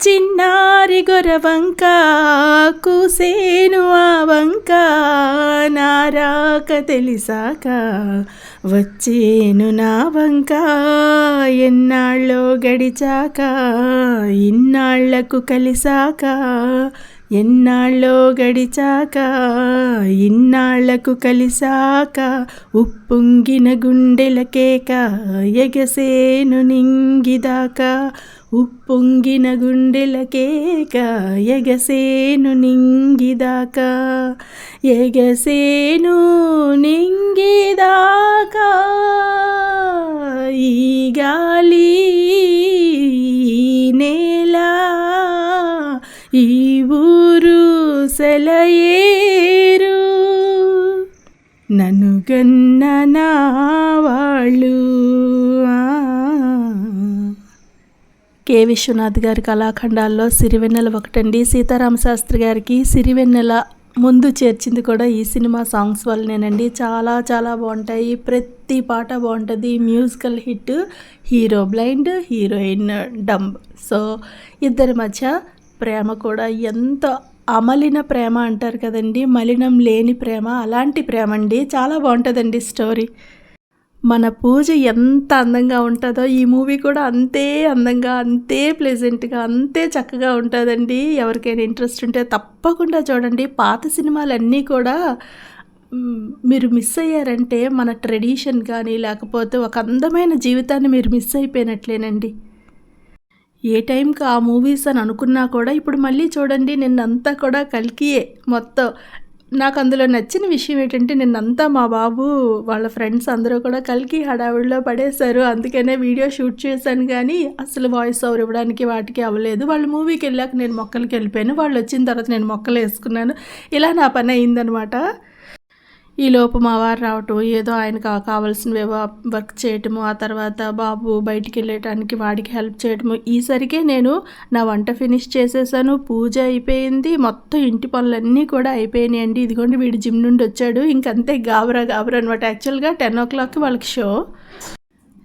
చిన్నారి గొరవంక కూసేను ఆ వంక నారాక తెలిసాక వచ్చేను నా వంక ఎన్నాళ్ళో గడిచాక ఇన్నాళ్ళకు కలిసాక ఎన్నాళ్ళో గడిచాక ఇన్నాళ్ళకు కలిసాక ఉప్పొంగిన గుండెల కేక ఎగసేను నింగిదాకా ఉప్పొంగిన గుండెల కేక ఎగసేను నింగిదాకా ఎగసేను నింగిదాకా. ఈ గాలి నేల ఈ ఊరు సెలయేరు. నన్ను గన్న నా వాళ్ళు. కె. విశ్వనాథ్ గారి కళాఖండాల్లో సిరివెన్నెల ఒకటండి. సీతారామ శాస్త్రి గారికి సిరివెన్నెల ముందు చేర్చింది కూడా ఈ సినిమా సాంగ్స్ వల్లనేనండి. చాలా చాలా బాగుంటాయి. ప్రతి పాట బాగుంటుంది. Musical hit hero blind heroine dumb. So ఇద్దరి మధ్య ప్రేమ కూడా ఎంత అమలిన ప్రేమ అంటారు కదండి మలినం లేని ప్రేమ అలాంటి ప్రేమ అండి. చాలా బాగుంటుందండి స్టోరీ. మన పూజ ఎంత అందంగా ఉంటుందో ఈ మూవీ కూడా అంతే అందంగా అంతే ప్లెజెంట్గా అంతే చక్కగా ఉంటుందండి. ఎవరికైనా ఇంట్రెస్ట్ ఉంటే తప్పకుండా చూడండి. పాత సినిమాలన్నీ కూడా మీరు మిస్ అయ్యారంటే మన ట్రెడిషన్ కానీ లేకపోతే ఒక అందమైన జీవితాన్ని మీరు మిస్ అయిపోయినట్లేనండి. ఏ టైంకి ఆ మూవీస్ అని అనుకున్నా కూడా ఇప్పుడు మళ్ళీ చూడండి నిన్నంతా కూడా కలికియే మొత్తం. నాకు అందులో నచ్చిన విషయం ఏంటంటే నిన్నంతా మా బాబు వాళ్ళ ఫ్రెండ్స్ అందరూ కూడా కలికి హడావిడిలో పడేశారు. అందుకనే వీడియో షూట్ చేశాను కానీ అసలు వాయిస్ ఓవర్ ఇవ్వడానికి వాటికి అవ్వలేదు. వాళ్ళు మూవీకి వెళ్ళాక నేను మొక్కలకి వెళ్ళిపోయాను. వాళ్ళు వచ్చిన తర్వాత నేను మొక్కలు వేసుకున్నాను. ఇలా నా పని అయిందనమాట. ఈ లోపు మా వారు రావటం ఏదో ఆయనకు కావాల్సినవేవో వర్క్ చేయటము ఆ తర్వాత బాబు బయటికి వెళ్ళటానికి వాడికి హెల్ప్ చేయటము ఈసరికే నేను నా వంట ఫినిష్ చేసేసాను పూజ అయిపోయింది మొత్తం ఇంటి పనులన్నీ కూడా అయిపోయినాయి అండి ఇదిగోండి వీడు జిమ్ నుండి వచ్చాడు ఇంకంతే గాబరా గాబరా అనమాట యాక్చువల్గా టెన్ ఓ క్లాక్కి వాళ్ళకి షో.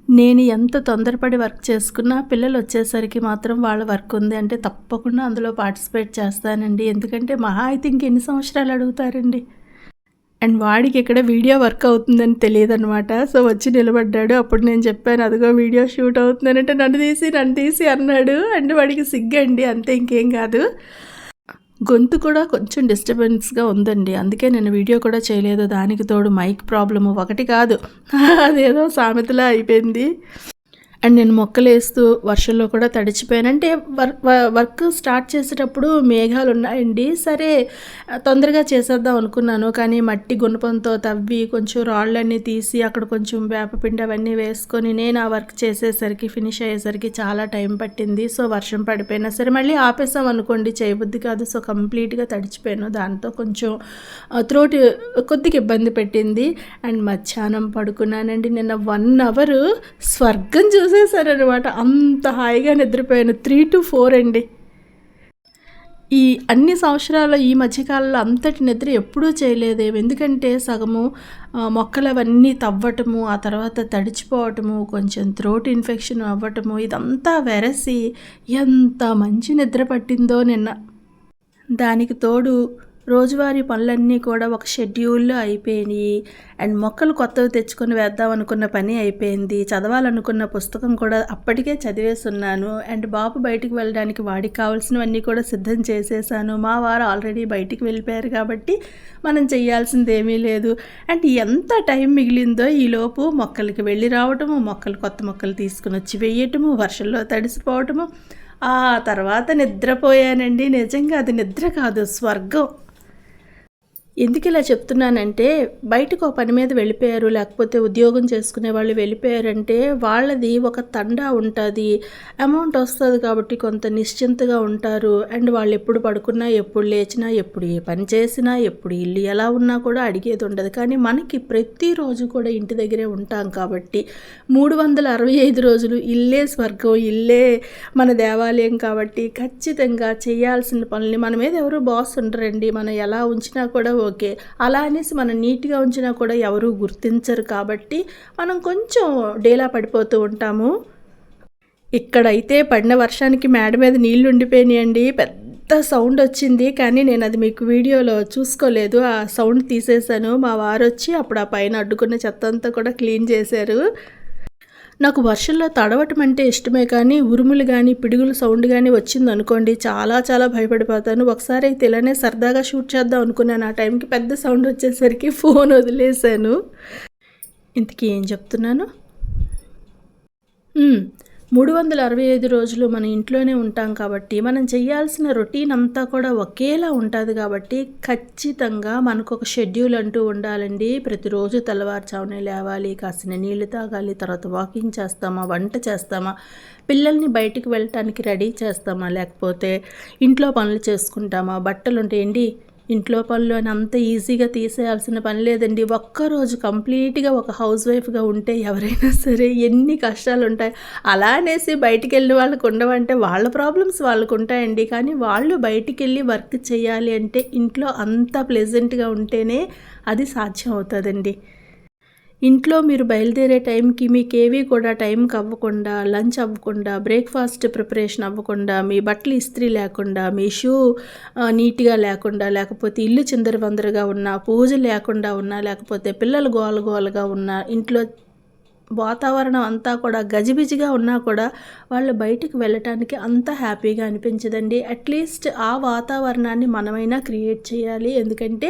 నేను ఎంత తొందరపడి వర్క్ చేసుకున్నా పిల్లలు వచ్చేసరికి మాత్రం వాళ్ళ వర్క్ ఉంది అంటే తప్పకుండా అందులో పార్టిసిపేట్ చేస్తానండి. ఎందుకంటే మహా అయితే ఇంకెన్ని సంవత్సరాలు అడుగుతారండి? అండ్ వాడికి ఇక్కడ వీడియో వర్క్ అవుతుందని తెలియదు అనమాట సో వచ్చి నిలబడ్డాడు. అప్పుడు నేను చెప్పాను అదిగో వీడియో షూట్ అవుతుందని అంటే నన్ను తీసి నన్ను తీసి అన్నాడు. అండ్ వాడికి సిగ్గండి అంతే ఇంకేం కాదు. గొంతు కూడా కొంచెం డిస్టర్బెన్స్గా ఉందండి. అందుకే నేను వీడియో కూడా చేయలేదు. దానికి తోడు మైక్ ప్రాబ్లము ఒకటి కాదు. అదేదో సామెతలా అయిపోయింది. అండ్ నేను మొక్కలు వేస్తూ వర్షంలో కూడా తడిచిపోయాను. అంటే వ- వర్క్ స్టార్ట్ చేసేటప్పుడు మేఘాలు ఉన్నాయండి. సరే తొందరగా చేసేద్దాం అనుకున్నాను. కానీ మట్టి గుణపంతో తవ్వి కొంచెం రాళ్ళన్నీ తీసి అక్కడ కొంచెం వేపపిండి అవన్నీ వేసుకొని నేను ఆ వర్క్ చేసేసరికి ఫినిష్ అయ్యేసరికి చాలా టైం పట్టింది. సో వర్షం పడిపోయినా సరే మళ్ళీ ఆపేసాం అనుకోండి. చేయబుద్ధి కాదు. సో కంప్లీట్గా తడిచిపోయాను. దాంతో కొంచెం త్రోట్ కొద్దిగా ఇబ్బంది పెట్టింది. అండ్ మధ్యాహ్నం పడుకున్నానండి. నిన్న వన్ అవర్ స్వర్గం చూసేసారనమాట అంత హాయిగా నిద్రపోయాను. త్రీ టు ఫోర్ అండి. ఈ అన్ని సంవత్సరాల ఈ మధ్యకాలంలో అంతటి నిద్ర ఎప్పుడూ చేయలేదేమి ఎందుకంటే సగము మొక్కలు అవన్నీ తవ్వటము ఆ తర్వాత తడిచిపోవటము కొంచెం థ్రోట్ ఇన్ఫెక్షన్ అవ్వటము ఇదంతా వెరసి ఎంత మంచి నిద్ర పట్టిందో నిన్న. దానికి తోడు రోజువారీ పనులన్నీ కూడా ఒక షెడ్యూల్లో అయిపోయినాయి. అండ్ మొక్కలు కొత్తవి తెచ్చుకొని వేద్దాం అనుకున్న పని అయిపోయింది. చదవాలనుకున్న పుస్తకం కూడా అప్పటికే చదివేస్తున్నాను అండ్ బాబు బయటికి వెళ్ళడానికి వాడికి కావాల్సినవన్నీ కూడా సిద్ధం చేసేసాను. మా వారు ఆల్రెడీ బయటికి వెళ్ళిపోయారు కాబట్టి మనం చేయాల్సింది ఏమీ లేదు. అండ్ ఎంత టైం మిగిలిందో ఈలోపు మొక్కలకి వెళ్ళి రావటము మొక్కలు కొత్త మొక్కలు తీసుకుని వచ్చి వేయటము వర్షంలో తడిసిపోవటము. ఆ తర్వాత నిద్రపోయానండి. నిజంగా అది నిద్ర కాదు స్వర్గం. ఎందుకు ఇలా చెప్తున్నానంటే బయటకు ఒక పని మీద వెళ్ళిపోయారు లేకపోతే ఉద్యోగం చేసుకునే వాళ్ళు వెళ్ళిపోయారంటే వాళ్ళది ఒక తండా ఉంటుంది. అమౌంట్ వస్తుంది కాబట్టి కొంత నిశ్చింతగా ఉంటారు. అండ్ వాళ్ళు ఎప్పుడు పడుకున్నా ఎప్పుడు లేచినా ఎప్పుడు ఏ పని చేసినా ఎప్పుడు ఇల్లు ఎలా ఉన్నా కూడా అడిగేది ఉండదు. కానీ మనకి ప్రతిరోజు కూడా ఇంటి దగ్గరే ఉంటాం కాబట్టి మూడు వందల అరవై ఐదు రోజులు ఇల్లే స్వర్గం ఇల్లే మన దేవాలయం కాబట్టి ఖచ్చితంగా చేయాల్సిన పనుల్ని మన మీద ఎవరు బాస్ ఉండరండి. మనం ఎలా ఉంచినా కూడా ఓకే. అలా అనేసి మనం నీట్గా ఉంచినా కూడా ఎవరు గుర్తించరు కాబట్టి మనం కొంచెం డేలా పడిపోతూ ఉంటాము. ఇక్కడైతే పడిన వర్షానికి మేడ మీద నీళ్ళు ఉండిపోయినాయండి. పెద్ద సౌండ్ వచ్చింది కానీ నేను అది మీకు వీడియోలో చూసుకోలేదు. ఆ సౌండ్ తీసేశాను. మా వారు వచ్చి అప్పుడు ఆ పైన అడ్డుకున్న చెత్త అంతా కూడా క్లీన్ చేశారు. నాకు వర్షంలో తడవటం అంటే ఇష్టమే కానీ ఉరుములు కానీ పిడుగులు సౌండ్ కానీ వచ్చింది అనుకోండి చాలా చాలా భయపడిపోతాను. ఒకసారి అయితే ఇలానే సరదాగా షూట్ చేద్దాం అనుకున్నాను. ఆ టైంకి పెద్ద సౌండ్ వచ్చేసరికి ఫోన్ వదిలేశాను. ఇంతకీ ఏం చెప్తున్నాను? మూడు వందల అరవై ఐదు రోజులు మన ఇంట్లోనే ఉంటాం కాబట్టి మనం చేయాల్సిన రొటీన్ అంతా కూడా ఒకేలా ఉంటుంది కాబట్టి ఖచ్చితంగా మనకు ఒక షెడ్యూల్ అంటూ ఉండాలండి. ప్రతిరోజు తెల్లవారుజామునే లేవాలి కాసిన నీళ్ళు తాగాలి తర్వాత వాకింగ్ చేస్తామా వంట చేస్తామా పిల్లల్ని బయటికి వెళ్ళటానికి రెడీ చేస్తామా లేకపోతే ఇంట్లో పనులు చేసుకుంటామా బట్టలు ఉంటాయండి ఇంట్లో పనులు అని అంత ఈజీగా తీసేయాల్సిన పని లేదండి. ఒక్కరోజు కంప్లీట్గా ఒక హౌస్ వైఫ్గా ఉంటే ఎవరైనా సరే ఎన్ని కష్టాలు ఉంటాయి అలా అనేసి బయటికి వెళ్ళిన వాళ్ళకు ఉండవంటే వాళ్ళ ప్రాబ్లమ్స్ వాళ్ళకు ఉంటాయండి కానీ వాళ్ళు బయటికి వెళ్ళి వర్క్ చేయాలి అంటే ఇంట్లో అంత ప్లెజెంట్గా ఉంటేనే అది సాధ్యం అవుతుందండి. ఇంట్లో మీరు బయలుదేరే టైంకి మీకు ఏవి కూడా టైంకి అవ్వకుండా లంచ్ అవ్వకుండా బ్రేక్ఫాస్ట్ ప్రిపరేషన్ అవ్వకుండా మీ బట్టలు ఇస్త్రీ లేకుండా మీ షూ నీట్గా లేకుండా లేకపోతే ఇల్లు చిందరవందరగా ఉన్నా పూజ లేకుండా ఉన్నా లేకపోతే పిల్లలు గోల గోలగా ఉన్నా ఇంట్లో వాతావరణం అంతా కూడా గజిబిజిగా ఉన్నా కూడా వాళ్ళు బయటికి వెళ్ళటానికి అంత హ్యాపీగా అనిపించదండి. అట్లీస్ట్ ఆ వాతావరణాన్ని మనమైనా క్రియేట్ చేయాలి. ఎందుకంటే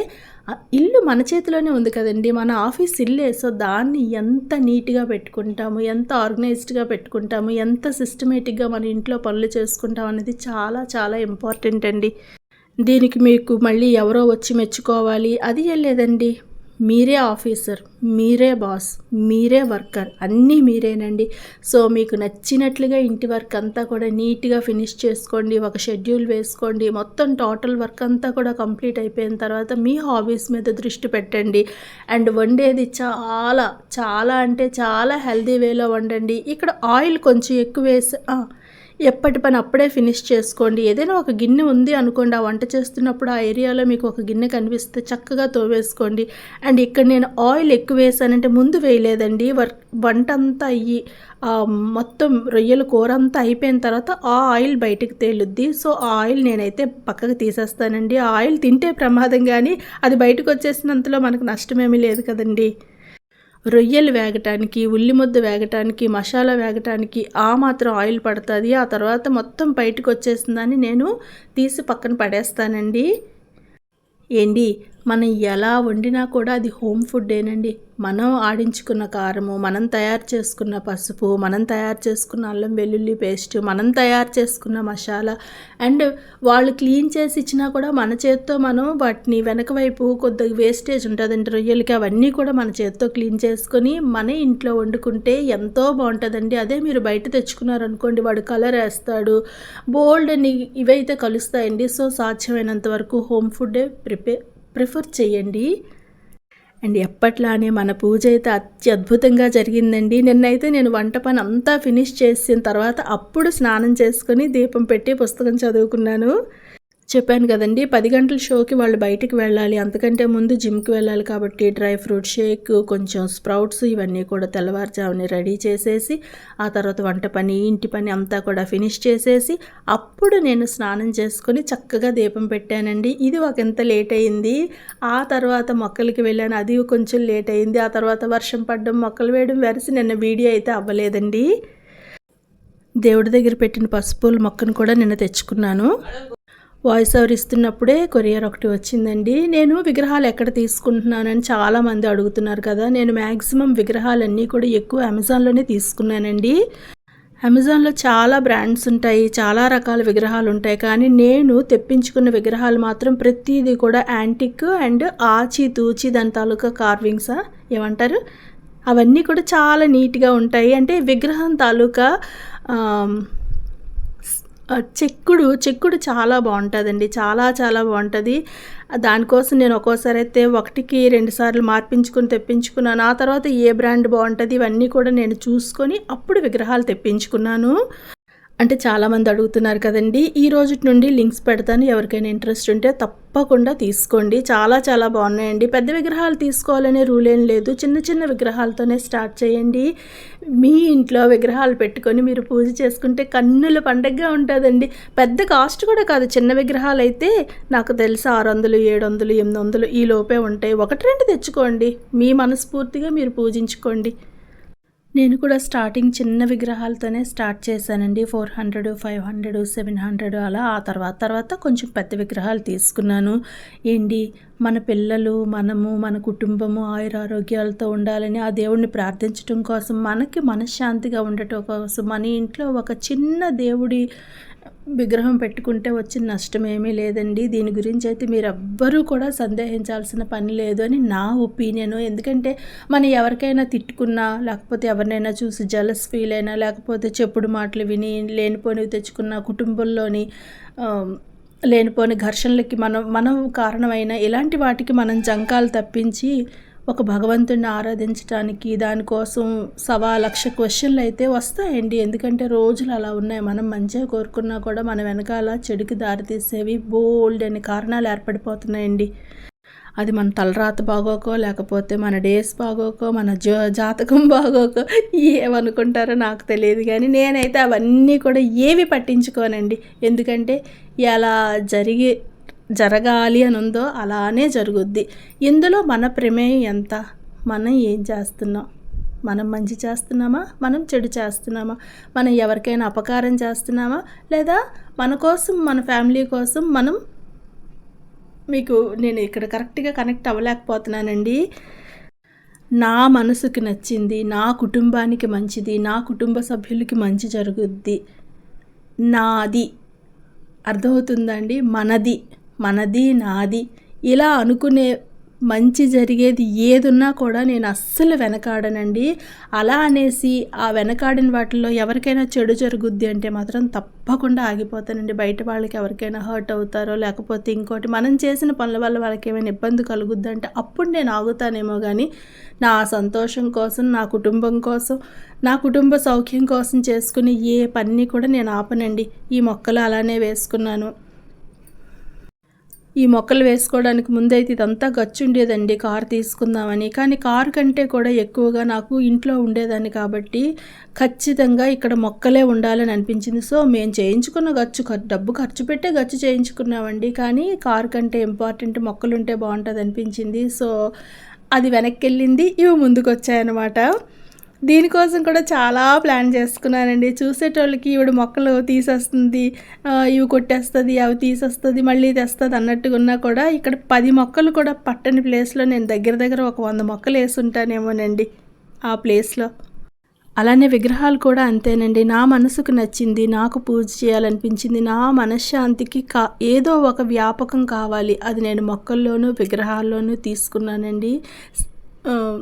ఇల్లు మన చేతిలోనే ఉంది కదండి. మన ఆఫీస్ ఇల్లే. సో దాన్ని ఎంత నీట్గా పెట్టుకుంటాము ఎంత ఆర్గనైజ్డ్గా పెట్టుకుంటాము ఎంత సిస్టమేటిక్గా మన ఇంట్లో పనులు చేసుకుంటాం అనేది చాలా చాలా ఇంపార్టెంట్ అండి. దీనికి మీకు మళ్ళీ ఎవరో వచ్చి మెచ్చుకోవాలి. అది ఏం లేదండి. మీరే ఆఫీసర్ మీరే బాస్ మీరే వర్కర్ అన్నీ మీరేనండి. సో మీకు నచ్చినట్లుగా ఇంటి వర్క్ అంతా కూడా నీట్గా ఫినిష్ చేసుకోండి ఒక షెడ్యూల్ వేసుకోండి. మొత్తం టోటల్ వర్క్ అంతా కూడా కంప్లీట్ అయిపోయిన తర్వాత మీ హాబీస్ మీద దృష్టి పెట్టండి. అండ్ వండేది చాలా చాలా అంటే చాలా హెల్దీ వేలో వండండి. ఇక్కడ ఆయిల్ కొంచెం ఎక్కువ వేసి ఎప్పటి పని అప్పుడే ఫినిష్ చేసుకోండి. ఏదైనా ఒక గిన్నె ఉంది అనుకోండి ఆ వంట చేస్తున్నప్పుడు ఆ ఏరియాలో మీకు ఒక గిన్నె కనిపిస్తే చక్కగా తోవేసుకోండి. అండ్ ఇక్కడ నేను ఆయిల్ ఎక్కువ వేసానంటే ముందు వేయలేదండి. వర్ వంట అంతా అయ్యి మొత్తం రొయ్యల కూర అంతా అయిపోయిన తర్వాత ఆ ఆయిల్ బయటకు తేలుద్ది. సో ఆ ఆయిల్ నేనైతే పక్కకు తీసేస్తానండి. ఆ ఆయిల్ తింటే ప్రమాదం కానీ అది బయటకు వచ్చేసినంతలో మనకు నష్టమేమీ లేదు కదండి. రొయ్యలు వేగటానికి ఉల్లి ముద్ద వేగటానికి మసాలా వేగటానికి ఆ మాత్రం ఆయిల్ పడుతుంది. ఆ తర్వాత మొత్తం బయటకు వచ్చేసిందని నేను తీసి పక్కన పడేస్తానండి. ఏంటి మనం ఎలా వండినా కూడా అది హోమ్ ఫుడ్డేనండి. మనం ఆడించుకున్న కారము మనం తయారు చేసుకున్న పసుపు మనం తయారు చేసుకున్న అల్లం వెల్లుల్లి పేస్ట్ మనం తయారు చేసుకున్న మసాలా అండ్ వాళ్ళు క్లీన్ చేసి ఇచ్చినా కూడా మన చేత్తో మనం వాటిని వెనక వైపు కొద్దిగా వేస్టేజ్ ఉంటుందండి రొయ్యలకి అవన్నీ కూడా మన చేత్తో క్లీన్ చేసుకొని మన ఇంట్లో వండుకుంటే ఎంతో బాగుంటుందండి. అదే మీరు బయట తెచ్చుకున్నారనుకోండి వాడు కలర్ వేస్తాడు బోల్డ్ని ఇవైతే కలుస్తాయండి. సో సాధ్యమైనంత వరకు హోమ్ ఫుడ్డే ప్రిపేర్ ప్రిఫర్ చేయండి. అండ్ ఎప్పట్లానే మన పూజ అయితే అత్యద్భుతంగా జరిగిందండి. నిన్నైతే నేను వంట పని అంతా ఫినిష్ చేసిన తర్వాత అప్పుడు స్నానం చేసుకొని దీపం పెట్టి పుస్తకం చదువుకున్నాను. చెప్పాను కదండి పది గంటల షోకి వాళ్ళు బయటికి వెళ్ళాలి. అంతకంటే ముందు జిమ్కి వెళ్ళాలి కాబట్టి డ్రై ఫ్రూట్ షేక్ కొంచెం స్ప్రౌట్స్ ఇవన్నీ కూడా తెల్లవారుజాముని రెడీ చేసేసి ఆ తర్వాత వంట పని ఇంటి పని అంతా కూడా ఫినిష్ చేసేసి అప్పుడు నేను స్నానం చేసుకొని చక్కగా దీపం పెట్టానండి. ఇది ఒక ఎంత లేట్ అయింది? ఆ తర్వాత మొక్కలకి వెళ్ళాను అది కొంచెం లేట్ అయింది. ఆ తర్వాత వర్షం పడడం మొక్కలు వేయడం వెరసి నిన్న వీడియో అయితే అవ్వలేదండి. దేవుడి దగ్గర పెట్టిన పసుపుల మొక్కను కూడా నిన్న తెచ్చుకున్నాను. వాయిస్ ఓవర్ ఇస్తున్నప్పుడే కొరియర్ ఒకటి వచ్చిందండి. నేను విగ్రహాలు ఎక్కడ తీసుకుంటున్నానని చాలామంది అడుగుతున్నారు కదా. నేను మ్యాక్సిమం విగ్రహాలన్నీ కూడా ఎక్కువ అమెజాన్లోనే తీసుకున్నానండి. అమెజాన్లో చాలా బ్రాండ్స్ ఉంటాయి చాలా రకాల విగ్రహాలు ఉంటాయి. కానీ నేను తెప్పించుకున్న విగ్రహాలు మాత్రం ప్రతిదీ కూడా యాంటిక్ అండ్ ఆచి తూచి దాని తాలూకా కార్వింగ్సా? ఏమంటారు? అవన్నీ కూడా చాలా నీట్గా ఉంటాయి. అంటే విగ్రహం తాలూకా చెక్కుడు చెక్కుడు చాలా బాగుంటుందండి. చాలా చాలా బాగుంటుంది. దానికోసం నేను ఒక్కోసారి అయితే ఒకటికి రెండు సార్లు మార్పించుకొని తెప్పించుకున్నాను. ఆ తర్వాత ఏ బ్రాండ్ బాగుంటుంది ఇవన్నీ కూడా నేను చూసుకొని అప్పుడు విగ్రహాలు తెప్పించుకున్నాను. అంటే చాలామంది అడుగుతున్నారు కదండి ఈ రోజు నుండి లింక్స్ పెడతాను ఎవరికైనా ఇంట్రెస్ట్ ఉంటే తప్పకుండా తీసుకోండి. చాలా చాలా బాగున్నాయండి. పెద్ద విగ్రహాలు తీసుకోవాలనే రూల్ ఏం లేదు. చిన్న చిన్న విగ్రహాలతోనే స్టార్ట్ చేయండి. మీ ఇంట్లో విగ్రహాలు పెట్టుకొని మీరు పూజ చేసుకుంటే కన్నుల పండగగా ఉంటుందండి. పెద్ద కాస్ట్ కూడా కాదు. చిన్న విగ్రహాలు అయితే నాకు తెలిసి ఆరు వందలు ఏడు వందలు ఎనిమిది వందలు ఈ లోపే ఉంటాయి. ఒకటి రెండు తెచ్చుకోండి. మీ మనస్ఫూర్తిగా మీరు పూజించుకోండి. నేను కూడా స్టార్టింగ్ చిన్న విగ్రహాలతోనే స్టార్ట్ చేశానండి. Four hundred five hundred seven hundred అలా ఆ తర్వాత తర్వాత కొంచెం పెద్ద విగ్రహాలు తీసుకున్నాను. ఏంటి? మన పిల్లలు మనము మన కుటుంబము ఆయురారోగ్యాలతో ఉండాలని ఆ దేవుడిని ప్రార్థించడం కోసం మనకి మనశ్శాంతిగా ఉండటం కోసం మన ఇంట్లో ఒక చిన్న దేవుడి విగ్రహం పెట్టుకుంటే వచ్చిన నష్టం ఏమీ లేదండి. దీని గురించి అయితే మీరు ఎవ్వరూ కూడా సందేహించాల్సిన పని లేదు అని నా ఒపీనియన్. ఎందుకంటే మనం ఎవరికైనా తిట్టుకున్నా లేకపోతే ఎవరినైనా చూసి జలస్ ఫీల్ అయినా లేకపోతే చెప్పుడు మాటలు విని లేనిపోనివి తెచ్చుకున్న కుటుంబంలోని లేనిపోని ఘర్షణలకి మనం మనం కారణమైన ఇలాంటి వాటికి మనం జంకాలు తప్పించి ఒక భగవంతుడిని ఆరాధించడానికి దానికోసం సవా లక్ష క్వశ్చన్లు అయితే వస్తాయండి. ఎందుకంటే రోజులు అలా ఉన్నాయి. మనం మంచిగా కోరుకున్నా కూడా మన వెనకాల చెడుకి దారితీసేవి బోల్డ్ అనే కారణాలు ఏర్పడిపోతున్నాయండి. అది మన తలరాత బాగోకో లేకపోతే మన డేస్ బాగోకో మన జో జాతకం బాగోకో ఏమనుకుంటారో నాకు తెలియదు. కానీ నేనైతే అవన్నీ కూడా ఏవి పట్టించుకోనండి. ఎందుకంటే ఎలా జరిగి జరగాలి అని ఉందో అలానే జరుగుద్ది. ఇందులో మన ప్రమేయం ఎంత? మనం ఏం చేస్తున్నాం? మనం మంచి చేస్తున్నామా? మనం చెడు చేస్తున్నామా? మనం ఎవరికైనా అపకారం చేస్తున్నామా? లేదా మన కోసం మన ఫ్యామిలీ కోసం మనం మీకు నేను ఇక్కడ కరెక్ట్గా కనెక్ట్ అవ్వలేకపోతున్నానండి. నా మనసుకి నచ్చింది నా కుటుంబానికి మంచిది నా కుటుంబ సభ్యులకి మంచి జరుగుద్ది. నాది. అర్థమవుతుందండి మనది. మనది నాది ఇలా అనుకునే మంచి జరిగేది ఏదున్నా కూడా నేను అస్సలు వెనకాడనండి. అలా అనేసి ఆ వెనకాడిన వాటిల్లో ఎవరికైనా చెడు జరుగుద్ది అంటే మాత్రం తప్పకుండా ఆగిపోతానండి. బయట వాళ్ళకి ఎవరికైనా హర్ట్ అవుతారో లేకపోతే ఇంకోటి మనం చేసిన పనుల వల్ల వాళ్ళకి ఏమైనా ఇబ్బంది కలుగుద్ది అంటే అప్పుడు నేను ఆగుతానేమో కానీ నా సంతోషం కోసం నా కుటుంబం కోసం నా కుటుంబ సౌఖ్యం కోసం చేసుకునే ఏ పని కూడా నేను ఆపనండి. ఈ మొక్కలు అలానే వేసుకున్నాను. ఈ మొక్కలు వేసుకోవడానికి ముందైతే ఇదంతా గచ్చు ఉండేదండి. కారు తీసుకుందామని. కానీ కారు కంటే కూడా ఎక్కువగా నాకు ఇంట్లో ఉండేదాన్ని కాబట్టి ఖచ్చితంగా ఇక్కడ మొక్కలే ఉండాలని అనిపించింది. సో మేము చేయించుకున్న గచ్చు డబ్బు ఖర్చు పెట్టే గచ్చు చేయించుకున్నామండి. కానీ కారు కంటే ఇంపార్టెంట్ మొక్కలు ఉంటే బాగుంటుంది అనిపించింది. సో అది వెనక్కి వెళ్ళింది. ఇవి ముందుకు వచ్చాయన్నమాట దీనికోసం కూడా చాలా ప్లాన్ చేసుకున్నానండి. చూసేటోళ్ళకి ఇవి మొక్కలు తీసేస్తుంది ఇవి కొట్టేస్తుంది అవి తీసేస్తుంది మళ్ళీ తెస్తుంది అన్నట్టుగా ఉన్నా కూడా ఇక్కడ పది మొక్కలు కూడా పట్టని ప్లేస్లో నేను దగ్గర దగ్గర ఒక వంద మొక్కలు వేసుంటానేమోనండి ఆ ప్లేస్లో. అలానే విగ్రహాలు కూడా అంతేనండి. నా మనసుకు నచ్చింది నాకు పూజ చేయాలనిపించింది నా మనశ్శాంతికి కా ఏదో ఒక వ్యాపకం కావాలి. అది నేను మొక్కల్లోనూ విగ్రహాల్లోనూ తీసుకున్నానండి.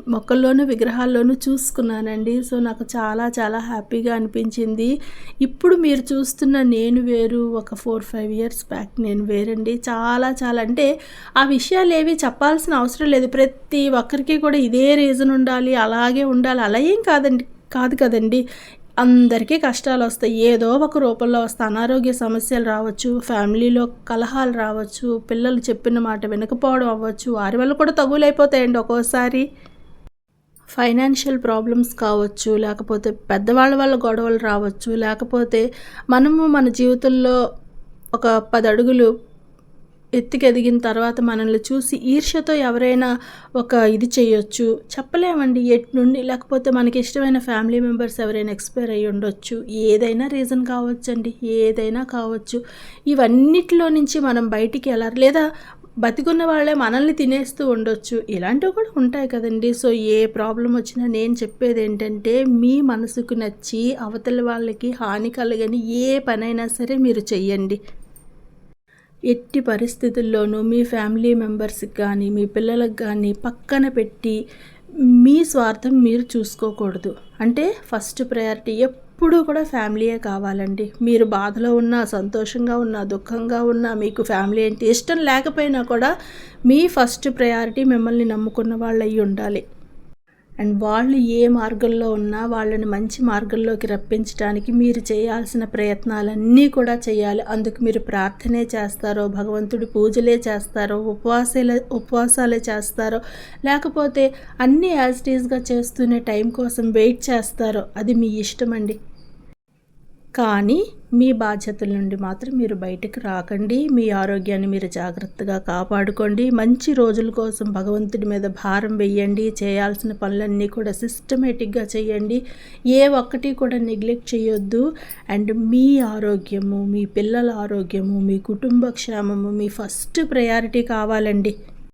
మొక్కల్లోనూ విగ్రహాల్లోనూ చూసుకున్నానండి. సో నాకు చాలా చాలా హ్యాపీగా అనిపించింది. ఇప్పుడు మీరు చూస్తున్న నేను వేరు ఒక ఫోర్ ఫైవ్ ఇయర్స్ బ్యాక్ నేను వేరండి. చాలా చాలా అంటే ఆ విషయాలు ఏవి చెప్పాల్సిన అవసరం లేదు. ప్రతి ఒక్కరికి కూడా ఇదే రీజన్ ఉండాలి అలాగే ఉండాలి. అలా ఏం కాదండి కాదు కదండి. అందరికీ కష్టాలు వస్తాయి. ఏదో ఒక రూపంలో వస్తాయి అనారోగ్య సమస్యలు రావచ్చు ఫ్యామిలీలో కలహాలు రావచ్చు పిల్లలు చెప్పిన మాట వినకపోవడం అవ్వచ్చు వారి వల్ల కూడా తగులైపోతాయండి ఒక్కోసారి. ఫైనాన్షియల్ ప్రాబ్లమ్స్ కావచ్చు లేకపోతే పెద్దవాళ్ళ వల్ల గొడవలు రావచ్చు లేకపోతే మనము మన జీవితంలో ఒక పది అడుగులు ఎత్తుకెదిగిన తర్వాత మనల్ని చూసి ఈర్ష్యతో ఎవరైనా ఒక ఇది చేయొచ్చు. చెప్పలేమండి ఎటు నుండి? లేకపోతే మనకి ఇష్టమైన ఫ్యామిలీ మెంబర్స్ ఎవరైనా ఎక్స్పైర్ అయ్యి ఉండొచ్చు. ఏదైనా రీజన్ కావచ్చండి ఏదైనా కావచ్చు. ఇవన్నిటిలో నుంచి మనం బయటికి ఎలా లేదా బతికున్న వాళ్ళే మనల్ని తినేస్తూ ఉండొచ్చు. ఇలాంటివి కూడా ఉంటాయి కదండి. సో ఏ ప్రాబ్లం వచ్చినా నేను చెప్పేది ఏంటంటే మీ మనసుకు నచ్చి అవతల వాళ్ళకి హాని కలగని ఏ పనైనా సరే మీరు చెయ్యండి. ఎట్టి పరిస్థితుల్లోనూ మీ ఫ్యామిలీ మెంబర్స్కి కానీ మీ పిల్లలకు కానీ పక్కన పెట్టి మీ స్వార్థం మీరు చూసుకోకూడదు. అంటే ఫస్ట్ ప్రయారిటీ ఎప్పుడూ కూడా ఫ్యామిలీయే కావాలండి. మీరు బాధలో ఉన్నా సంతోషంగా ఉన్నా దుఃఖంగా ఉన్నా మీకు ఫ్యామిలీ అంటే ఇష్టం లేకపోయినా కూడా మీ ఫస్ట్ ప్రయారిటీ మిమ్మల్ని నమ్ముకున్న వాళ్ళు అయ్యి ఉండాలి. అండ్ వాళ్ళు ఏ మార్గంలో ఉన్నా వాళ్ళని మంచి మార్గంలోకి రప్పించడానికి మీరు చేయాల్సిన ప్రయత్నాలన్నీ కూడా చేయాలి. అందుకు మీరు ప్రార్థనే చేస్తారో భగవంతుడి పూజలే చేస్తారో ఉపవాసాలే ఉపవాసాలే చేస్తారో లేకపోతే అన్నీ యాజ్ టీజ్గా చేస్తూనే టైం కోసం వెయిట్ చేస్తారో అది మీ ఇష్టం అండి కానీ మీ బాధ్యతల నుండి మాత్రం మీరు బయటకు రాకండి. మీ ఆరోగ్యాన్ని మీరు జాగ్రత్తగా కాపాడుకోండి. మంచి రోజుల కోసం భగవంతుడి మీద భారం వెయ్యండి చేయాల్సిన పనులన్నీ కూడా సిస్టమేటిక్గా చేయండి. ఏ ఒక్కటి కూడా నెగ్లెక్ట్ చేయొద్దు. అండ్ మీ ఆరోగ్యము మీ పిల్లల ఆరోగ్యము మీ కుటుంబ క్షేమము మీ ఫస్ట్ ప్రయారిటీ కావాలండి.